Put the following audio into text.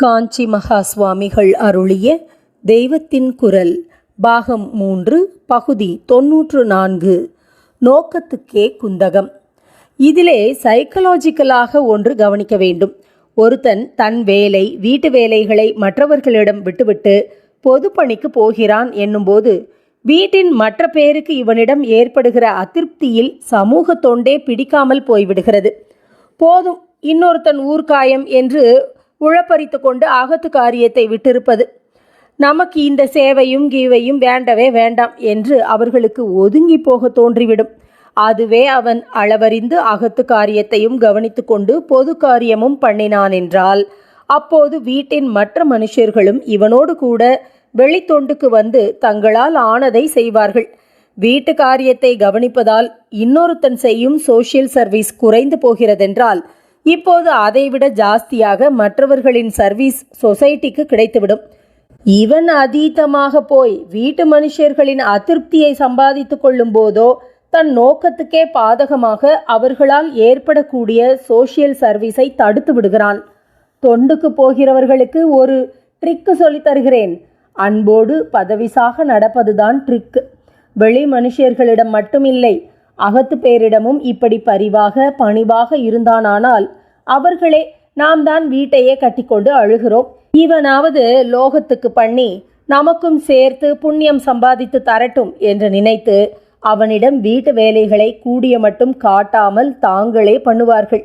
காஞ்சி மகா சுவாமிகள் அருளிய தெய்வத்தின் குரல் பாகம் மூன்று பகுதி தொன்னூற்று நான்கு நோக்கத்துக்கே குந்தகம். இதிலே சைக்கலாஜிக்கலாக ஒன்று கவனிக்க வேண்டும். ஒருத்தன் தன் வேலை வீட்டு வேலைகளை மற்றவர்களிடம் விட்டுவிட்டு பொதுப்பணிக்கு போகிறான் என்னும்போது வீட்டின் மற்ற பேருக்கு இவனிடம் ஏற்படுகிற அதிருப்தியில் சமூக தொண்டே பிடிக்காமல் போய்விடுகிறது. போதும் இன்னொருத்தன் ஊர்காயம் என்று உழப்பறித்து கொண்டு அகத்து காரியத்தை விட்டிருப்பது. நமக்கு இந்த சேவையும் கீவையும் வேண்டவே வேண்டாம் என்று அவர்களுக்கு ஒதுங்கி போக தோன்றிவிடும். அதுவே அவன் அளவறிந்து அகத்து காரியத்தையும் கவனித்து கொண்டு பொது காரியமும் பண்ணினான் என்றால் அப்போது வீட்டின் மற்ற மனுஷர்களும் இவனோடு கூட வெளித்தொண்டுக்கு வந்து தங்களால் ஆனதை செய்வார்கள். வீட்டு காரியத்தை கவனிப்பதால் இன்னொருத்தன் செய்யும் சோஷியல் சர்வீஸ் குறைந்து போகிறதென்றால் இப்போது அதைவிட ஜாஸ்தியாக மற்றவர்களின் சர்வீஸ் சொசைட்டிக்கு கிடைத்துவிடும். இவன் அதீதமாக போய் வீட்டு மனுஷர்களின் அதிருப்தியை சம்பாதித்து கொள்ளும் போதோ தன் நோக்கத்துக்கே பாதகமாக அவர்களால் ஏற்படக்கூடிய சோஷியல் சர்வீஸை தடுத்து விடுகிறான். தொண்டுக்கு போகிறவர்களுக்கு ஒரு ட்ரிக்கு சொல்லித் தருகிறேன். அன்போடு பதவிசாக நடப்பதுதான் ட்ரிக்கு. வெளி மனுஷர்களிடம் மட்டுமில்லை அகத்து பேரிடமும் இப்படி பரிவாக பணிவாக இருந்தானானால் அவர்களே நாம் தான் வீட்டையே கட்டிக்கொண்டு அழுகிறோம். இவனாவது லோகத்துக்கு பண்ணி நமக்கும் சேர்த்து புண்ணியம் சம்பாதித்து தரட்டும் என்று நினைத்து அவனிடம் வீட்டு வேலைகளை கூடிய மட்டும் காட்டாமல் தாங்களே பண்ணுவார்கள்.